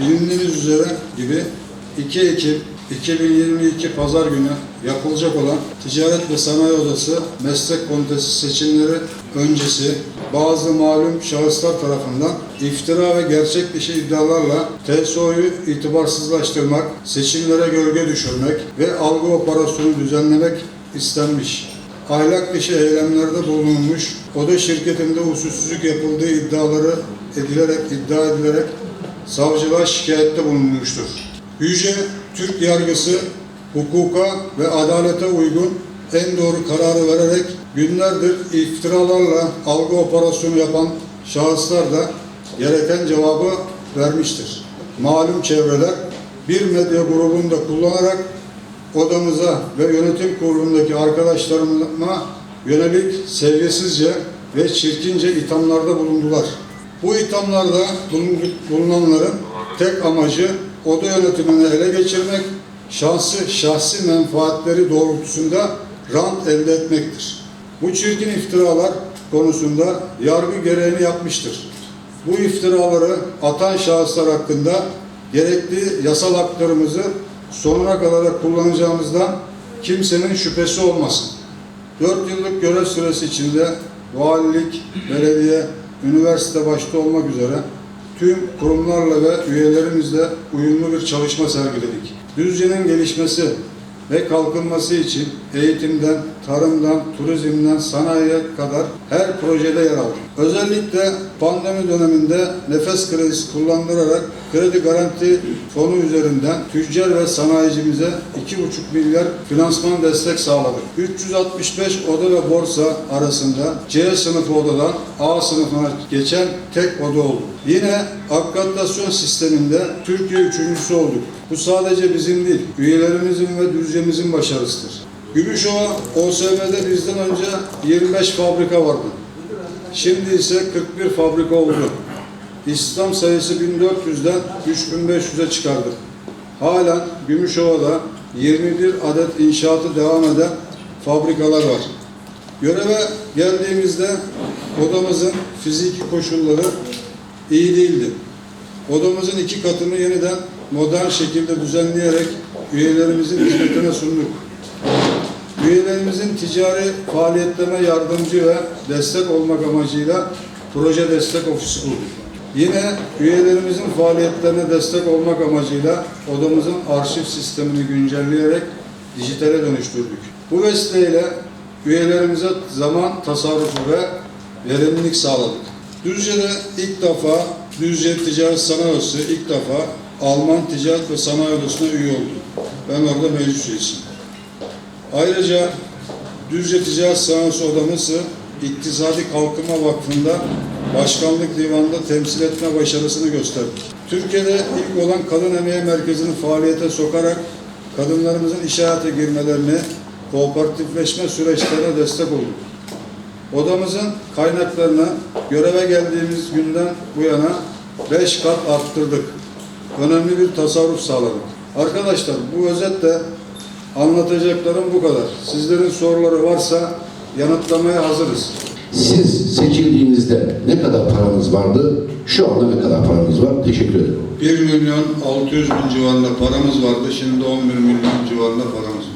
Bilindiğiniz üzere gibi 2 Ekim 2022 Pazar günü yapılacak olan Ticaret ve Sanayi Odası Meslek Komitesi seçimleri öncesi bazı malum şahıslar tarafından iftira ve gerçek dışı iddialarla TSO'yu itibarsızlaştırmak, seçimlere gölge düşürmek ve algı operasyonu düzenlemek istenmiş. Ahlak dışı eylemlerde bulunulmuş, oda şirketinde usulsüzlük yapıldığı iddiaları edilerek, iddia edilerek savcılığa şikayette bulunmuştur. Yüce Türk yargısı hukuka ve adalete uygun en doğru kararı vererek günlerdir iftiralarla algı operasyonu yapan şahıslar da gereken cevabı vermiştir. Malum çevreler bir medya grubunu da kullanarak odamıza ve yönetim kurulundaki arkadaşlarıma yönelik seviyesizce ve çirkince ithamlarda bulundular. Bu ithamlarda bulun- bulunanların tek amacı oda yönetimini ele geçirmek, şahsi, şahsi menfaatleri doğrultusunda rant elde etmektir. Bu çirkin iftiralar konusunda yargı gereğini yapmıştır. Bu iftiraları atan şahıslar hakkında gerekli yasal haklarımızı sonuna kadar da kullanacağımızdan kimsenin şüphesi olmasın. 4 yıllık görev süresi içinde valilik, belediye, üniversite başta olmak üzere tüm kurumlarla ve üyelerimizle uyumlu bir çalışma sergiledik. Düzce'nin gelişmesi ve kalkınması için eğitimden, tarımdan, turizmden, sanayiye kadar her projede yer aldık. Özellikle pandemi döneminde nefes kredisi kullandırarak kredi garanti fonu üzerinden tüccar ve sanayicimize 2,5 milyar finansman destek sağladık. 365 oda ve borsa arasında C sınıfı odadan A sınıfına geçen tek oda oldu. Yine akreditasyon sisteminde Türkiye üçüncüsü olduk. Bu sadece bizim değil, üyelerimizin ve Düzce'mizin başarısıdır. Gümüşova OSB'de bizden önce 25 fabrika vardı. Şimdi ise 41 fabrika oldu. İstihdam sayısı 1400'den 3500'e çıkardık. Halen Gümüşova'da 21 adet inşaatı devam eden fabrikalar var. Göreve geldiğimizde odamızın fiziki koşulları iyi değildi. Odamızın iki katını yeniden modern şekilde düzenleyerek üyelerimizin hizmetine sunduk. Üyelerimizin ticari faaliyetlerine yardımcı ve destek olmak amacıyla proje destek ofisi kurduk. Yine üyelerimizin faaliyetlerine destek olmak amacıyla odamızın arşiv sistemini güncelleyerek dijitale dönüştürdük. Bu vesileyle üyelerimize zaman tasarrufu ve verimlilik sağladık. Düzce'de ilk defa Düzce Ticaret Sanayi Odası ilk defa Alman Ticaret ve Sanayi Odası'na üye oldu. Ben orada meclis üyesiyim. Ayrıca Düzce Ticaret Sanayisi Odamızı İktisadi Kalkınma Vakfı'nda Başkanlık Divanı'nda temsil etme başarısını gösterdik. Türkiye'de ilk olan Kadın Emeği Merkezi'ni faaliyete sokarak kadınlarımızın iş hayata girmelerini, kooperatifleşme süreçlerine destek olduk. Odamızın kaynaklarını göreve geldiğimiz günden bu yana 5 kat arttırdık. Önemli bir tasarruf sağladık. Arkadaşlar bu özetle anlatacaklarım bu kadar. Sizlerin soruları varsa yanıtlamaya hazırız. Siz seçildiğinizde ne kadar paranız vardı? Şu anda ne kadar paranız var? Teşekkür ederim. 1 milyon 600 bin civarında paramız vardı. Şimdi 11 milyon civarında paramız var.